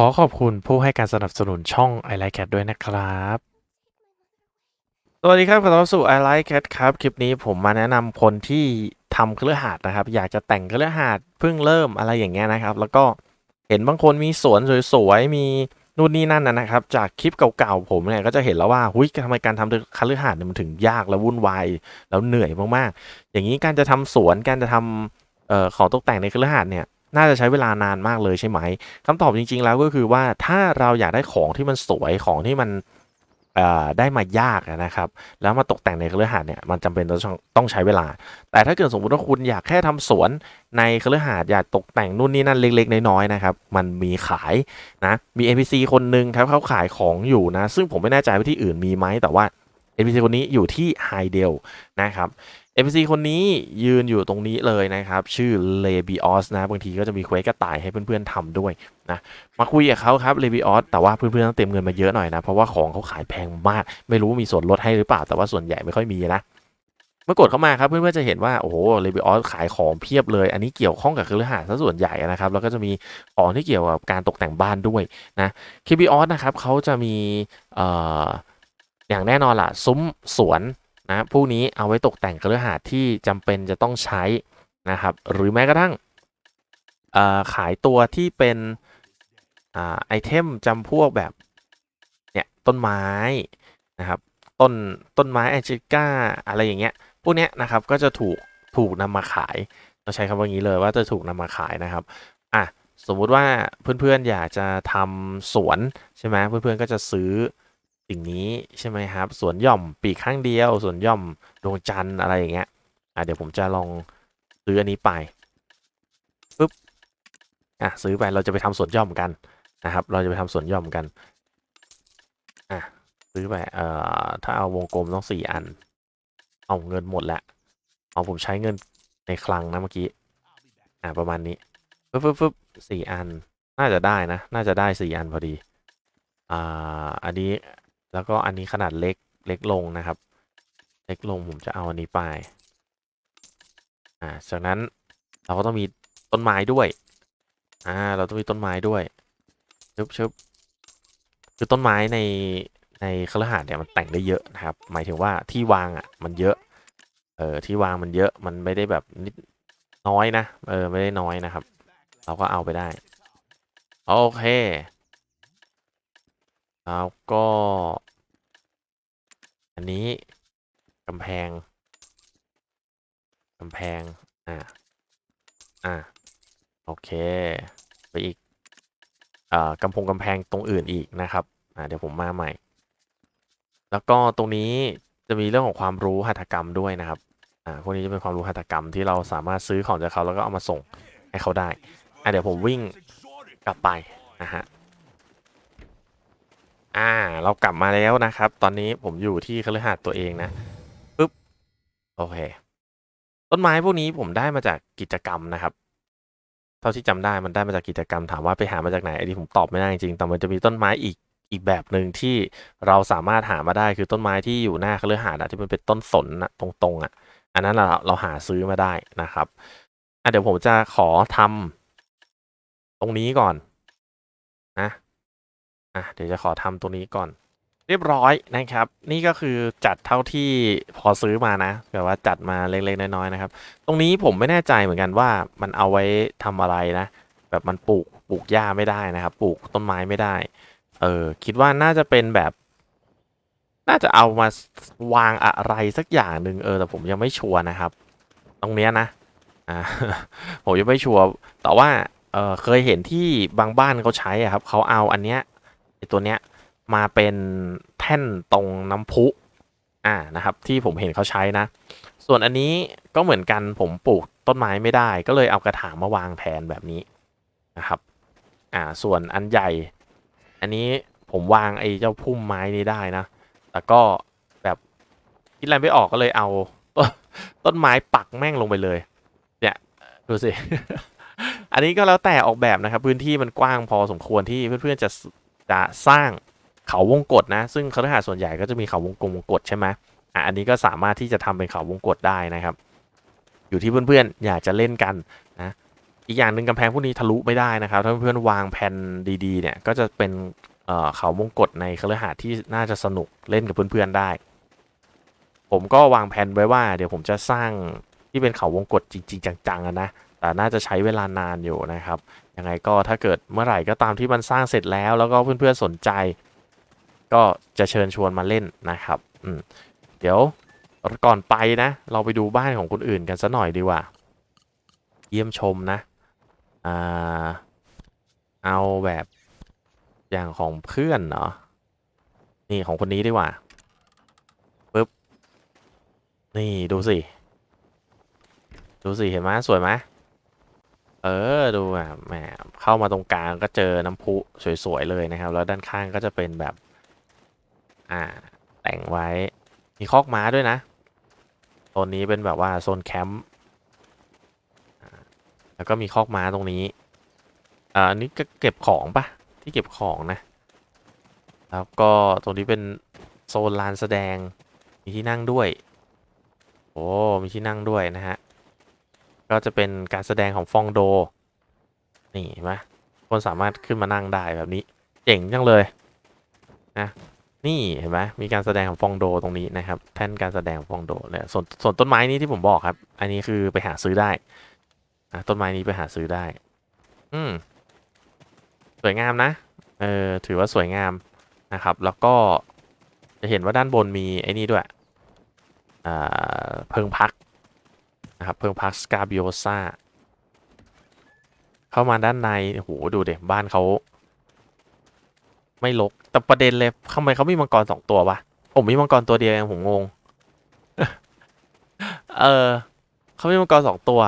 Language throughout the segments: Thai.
ขอขอบคุณผู้ให้การสนับสนุนช่อง i like cat ด้วยนะครับ สวัสดีครับขอต้อนรับสู่ i like cat ครับ คลิปนี้ผมมาแนะนำคนที่ทำเครือหาดนะครับ อยากจะแต่งเครือหาดเพิ่งเริ่มอะไรอย่างเงี้ยนะครับ แล้วก็เห็นบางคนมีสวนสวยๆ มีนู่นนี่นั่นนะครับ จากคลิปเก่าๆผมเนี่ยก็จะเห็นแล้วว่าหุยทำไมการทำคฤหาสน์เนี่ยมันถึงยากและวุ่นวายแล้วเหนื่อยมากๆ อย่างนี้การจะทำสวนการจะทำออของตกแต่งในคฤหาสน์เนี่ย น่าจะใช้เวลานานมากเลยใช่ไหมคำตอบจริง ๆ แล้วก็คือว่าถ้าเราอยากได้ของที่มันสวยของที่มันได้มายากนะครับ แล้วมาตกแต่งในคฤหาสน์เนี่ยมันจำเป็นต้องต้องใช้เวลา แต่ถ้าเกิดสมมติว่าคุณอยากแค่ทำสวนในคฤหาสน์อยากตกแต่งนู่นนี่นั่นเล็กๆน้อยๆนะครับ มันมีขายนะ มี NPC คนหนึ่งครับเขาขายของอยู่นะ ซึ่งผมไม่แน่ใจว่าที่อื่นมีไหมแต่ว่า NPC คนนี้อยู่ที่ไฮเดลนะครับ NPC คนนี้ยืนอยู่ตรงนี้เลยนะครับ ชื่อเลบิออสนะ บางทีก็จะมีเควสกระต่ายให้เพื่อนๆทำด้วยนะมาคุยกับเขาครับเลบิออสแต่ว่าเพื่อนๆต้องเต็มเงินมาเยอะหน่อยนะ เพราะว่าของเขาขายแพงมาก ไม่รู้มีส่วนลดให้หรือเปล่า แต่ว่าส่วนใหญ่ไม่ค่อยมีนะเมื่อกดเข้ามาครับเพื่อนๆจะเห็นว่าโอ้โหเลบิออสขายของเพียบเลย อันนี้เกี่ยวข้องกับคือข่าซะส่วนใหญ่นะครับแล้วก็จะมีของที่เกี่ยวกับการตกแต่งบ้านด้วยนะเคบิออสนะครับเขาจะมีเอ่อ อย่างแน่นอนล่ะ ซุ้มสวนนะพวกนี้เอาไว้ตกแต่งเครือข่าที่จำเป็นจะต้องใช้นะครับ หรือแม้กระทั่งขายตัวที่เป็นอไอเทมจำพวกแบบเนี่ยต้นไม้นะครับต้นต้นไม้แอจิก้าอะไรอย่างเงี้ยพวกเนี้ยนะครับก็จะถูกถูกนำมาขายเราใช้คำว่างี้เลยว่าจะถูกนำมาขายนะครับอะสมมุติว่าเพื่อนๆอยากจะทำสวนใช่ไหมเพื่อนๆก็จะซื้อ สิ่งนี้ใช่ไหมครับ สวนหย่อมปีกข้างเดียว สวนหย่อมดวงจันทร์อะไรอย่างเงี้ยอะเดี๋ยวผมจะลองซื้ออันนี้ไปปุ๊บอะซื้อไปเราจะไปทำสวนหย่อมกันนะครับ เราจะไปทำสวนหย่อมกันอะซื้อไปเอ่อถ้าเอาวงกลมต้องสี่อัน เอาเงินหมดแล้วเอาผมใช้เงินในคลังนะเมื่อกี้อ่าประมาณนี้ปึ๊บปึ๊บปึ๊บสี่อัน น่าจะได้นะ น่าจะได้สี่อันพอดี อ่า อันนี้ แล้วก็อันนี้ขนาดเล็กเล็กลงนะครับ เล็กลงผมจะเอาอันนี้ไป อ่าจากนั้นเราก็ต้องมีต้นไม้ด้วย อ่า เราต้องมีต้นไม้ด้วยชึบชึบคือต้นไม้ในในคฤหาสน์เนี่ยมันแต่งได้เยอะนะครับ หมายถึงว่าที่วางอะ มันเยอะ เออที่วางมันเยอะมันไม่ได้แบบนิดน้อยนะ เออไม่ได้น้อยนะครับ เราก็เอาไปได้ โอเค แล้วก็ อันนี้กำแพงกำแพง อ่า อ่า โอเค ไปอีก อ่ากำพงกำแพงตรงอื่นอีกนะครับ อ่า เดี๋ยวผมมาใหม่ แล้วก็ตรงนี้จะมีเรื่องของความรู้หัตถกรรมด้วยนะครับ อ่า พวกนี้จะเป็นความรู้หัตถกรรมที่เราสามารถซื้อของจากเขาแล้วก็เอามาส่งให้เขาได้ อ่าเดี๋ยวผมวิ่งกลับไปนะฮะ อ่า เรากลับมาแล้วนะครับ ตอนนี้ผมอยู่ที่คฤหาสน์ตัวเองนะปึ๊บโอเค ต้นไม้พวกนี้ผมได้มาจากกิจกรรมนะครับ เท่าที่จำได้มันได้มาจากกิจกรรมถามว่าไปหามาจากไหนอันนี้ผมตอบไม่ได้จริงๆแต่มันจะมีต้นไม้อีกอีกแบบหนึ่งที่เราสามารถหามาได้คือต้นไม้ที่อยู่หน้าคฤหาสน์อะที่มันเป็นต้นสนอะตรงๆอะอันนั้นเราเราหาซื้อมาได้นะครับอะเดี๋ยวผมจะขอทำตรงนี้ก่อนนะ อะเดี๋ยวจะขอทำตรงนี้ก่อน เรียบร้อยนะครับ นี่ก็คือจัดเท่าที่พอซื้อมานะแบบว่าจัดมาเล็กๆน้อยๆนะครับ ตรงนี้ผมไม่แน่ใจเหมือนกันว่ามันเอาไว้ทำอะไรนะ แบบมันปลูกปลูกหญ้าไม่ได้นะครับ ปลูกต้นไม้ไม่ได้ เออคิดว่าน่าจะเป็นแบบ น่าจะเอามาวางอะไรสักอย่างหนึ่งเออ แต่ผมยังไม่ชัวร์นะครับ ตรงเนี้ยนะอ่าผมยังไม่ชัวร์แต่ว่าเออเคยเห็นที่บางบ้านเขาใช้อะครับเขาเอาอันเนี้ย ตัวเนี้ยมาเป็นแท่นตรงน้ำพุอ่านะครับ ที่ผมเห็นเขาใช้นะ ส่วนอันนี้ก็เหมือนกันผมปลูกต้นไม้ไม่ได้ ก็เลยเอากระถางมาวางแทนแบบนี้นะครับอ่าส่วนอันใหญ่ อันนี้ผมวางไอ้เจ้าพุ่มไม้นี้ได้นะแต่ก็แบบคิดอะไรไม่ออกก็เลยเอาต้นต้นไม้ปักแม่งลงไปเลย เนี่ยดูสิ อันนี้ก็แล้วแต่ออกแบบนะครับ พื้นที่มันกว้างพอสมควรที่เพื่อนๆจะ จะสร้างเขาวงกตนะ ซึ่งคฤหาสน์ส่วนใหญ่ก็จะมีเขาวงกลมวงกตใช่ไหมอะอันนี้ก็สามารถที่จะทำเป็นเขาวงกตได้นะครับ อยู่ที่เพื่อนๆอยากจะเล่นกันนะอีกอย่างหนึ่งกำแพงพวกนี้ทะลุไม่ได้นะครับ ถ้าเพื่อนๆวางแผ่นดีๆเนี่ยก็จะเป็นเขามงกฎในคฤหาสน์ที่น่าจะสนุกเล่นกับเพื่อนๆได้ ผมก็วางแผนไว้ว่าเดี๋ยวผมจะสร้างที่เป็นเขาวงกฏจริง ๆ จังๆนะ แต่น่าจะใช้เวลานานอยู่นะครับยังไงก็ถ้าเกิดเมื่อไหร่ก็ตามที่มันสร้างเสร็จแล้ว แล้วก็เพื่อนๆสนใจ ก็จะเชิญชวนมาเล่นนะครับอืมเดี๋ยวก่อนไปนะ เราไปดูบ้านของคนอื่นกันสัหน่อยดีกว่า เยี่ยมชมนะอ่าเอาแบบอย่างของเพื่อนเนาะนี่ของคนนี้ดีกว่าปึ๊บนี่ดูสิ ดูสิ เห็นไหมสวยไหม เออดูแบบแหมเข้ามาตรงกลางก็เจอน้ำพุสวยๆเลยนะครับ แล้วด้านข้างก็จะเป็นแบบ อ่า แต่งไว้มีคอกม้าด้วยนะโซนนี้เป็นแบบว่าโซนแคมป์แล้วก็มีคอกม้าตรงนี้อ่าอันนี้ก็เก็บของปะที่เก็บของนะ แล้วก็ตรงนี้เป็นโซนลานแสดงมีที่นั่งด้วย โอ้มีที่นั่งด้วยนะฮะ ก็จะเป็นการแสดงของฟองโด นี่เห็นไหมคนสามารถขึ้นมานั่งได้แบบนี้ เจ๋งจังเลยนะนี่เห็นไหมมีการแสดงของฟองโดตรงนี้นะครับ แท่นการแสดงของฟองโดเนี่ยส่วนส่วนต้นไม้นี้ที่ผมบอกครับ อันนี้คือไปหาซื้อได้นะต้นไม้นี้ไปหาซื้อได้ อืมสวยงามนะเออถือว่าสวยงามนะครับ แล้วก็จะเห็นว่าด้านบนมีไอ้นี่ด้วยอ่าเพิงพัก นะครับเพิงพักสกาบิโอซาเข้ามาด้านในโอ้โหดูเด็บ้านเขาไม่ลกแต่ประเด็นเลยทำไมเขามีมังกรสองตัววะผมมีมังกรตัวเดียวเองผมงง เออเขามีมังกรสองตัว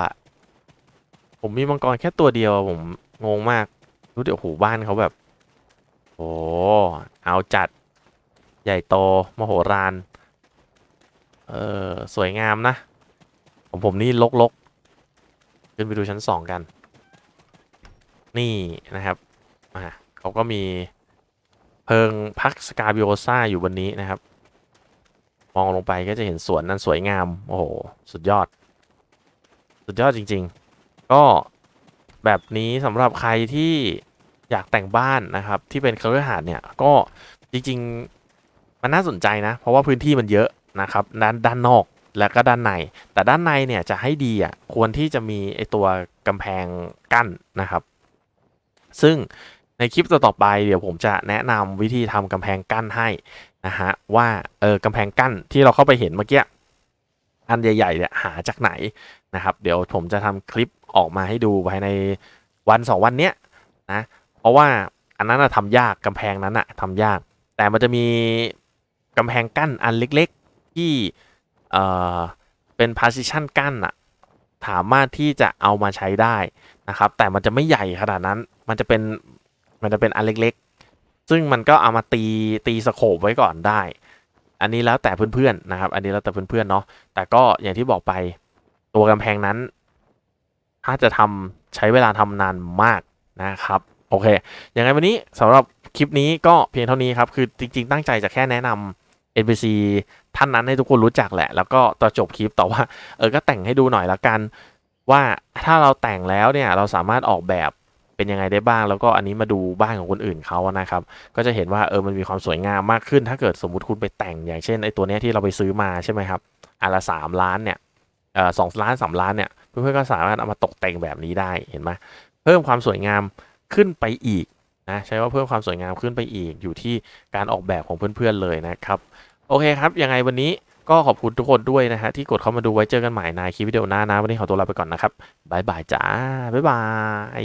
ผมมีมังกรแค่ตัวเดียวผมงงมากรู้เดี๋ยวโอ้โหบ้านเขาแบบ โอ้เอาจัด ใหญ่โตมโหฬารเออสวยงามนะ ของผมนี่ลกๆ ขึ้นไปดูชั้นสองกัน นี่นะครับอ่าเขาก็มีเพิงพักสกาบิโอซาอยู่บนนี้นะครับ มองลงไปก็จะเห็นสวนนั้นสวยงาม โอ้โห สุดยอด สุดยอดจริง ๆ ก็แบบนี้สำหรับใครที่อยากแต่งบ้านนะครับ ที่เป็นเครือหาสน์เนี่ยก็จริง ๆ มันน่าสนใจนะ เพราะว่าพื้นที่มันเยอะนะครับด้านด้านนอก และก็ด้านใน แต่ด้านในเนี่ยจะให้ดีอะควรที่จะมีไอตัวกำแพงกั้นนะครับ ซึ่งในคลิปต่อไปเดี๋ยวผมจะแนะนำวิธีทำกำแพงกั้นให้นะฮะว่าเออกำแพงกั้นที่เราเข้าไปเห็นเมื่อกี้อันใหญ่ๆเนี่ยหาจากไหนนะครับ เดี๋ยวผมจะทำคลิปออกมาให้ดูภายในวันสองวันเนี้ยนะเพราะว่าอันนั้นนะทำยากกำแพงนั้นอะทำยาก แต่มันจะมีกำแพงกั้นอันเล็ก ๆ ที่ เอ่อเป็น partition กั้นอะสามารถที่จะเอามาใช้ได้นะครับ แต่มันจะไม่ใหญ่ขนาดนั้น มันจะเป็นมันจะเป็นอันเล็กๆ ซึ่งมันก็เอามาตีตีสโคปไว้ก่อนได้ อันนี้แล้วแต่เพื่อนๆนะครับ อันนี้แล้วแต่เพื่อนๆเนาะแต่ก็อย่างที่บอกไปตัวกำแพงนั้น ถ้าจะทำใช้เวลาทำนานมากนะครับโอเคอย่างไรวันนี้สำหรับคลิปนี้ก็เพียงเท่านี้ครับ คือจริง ๆ ตั้งใจจะแค่แนะนำ NPC ท่านนั้นให้ทุกคนรู้จักแหละ แล้วก็ต่อจบคลิปต่อว่าเออก็แต่งให้ดูหน่อยละกัน ว่าถ้าเราแต่งแล้วเนี่ยเราสามารถออกแบบเป็นยังไงได้บ้าง แล้วก็อันนี้มาดูบ้านของคนอื่นเขานะครับ ก็จะเห็นว่าเออมันมีความสวยงามมากขึ้น ถ้าเกิดสมมุติคุณไปแต่งอย่างเช่นไอ้ตัวเนี้ยที่เราไปซื้อมาใช่ไหมครับอันละสามล้านเนี่ยเออสองล้านสามล้านเนี่ยเพื่อนๆก็สามารถเอามาตกแต่งแบบนี้ได้เห็นไหมเพิ่มความสวยงามขึ้นไปอีกนะใช้ว่าเพิ่มความสวยงามขึ้นไปอีกอยู่ที่การออกแบบของเพื่อนๆเลยนะครับ โอเคครับ ยังไงวันนี้ก็ขอบคุณทุกคนด้วยนะฮะที่กดเข้ามาดูไว้เจอกันใหม่ในคลิปวิดีโอหน้านะ วันนี้ขอตัวลาไปก่อนนะครับบายบายจ้าบ๊ายบาย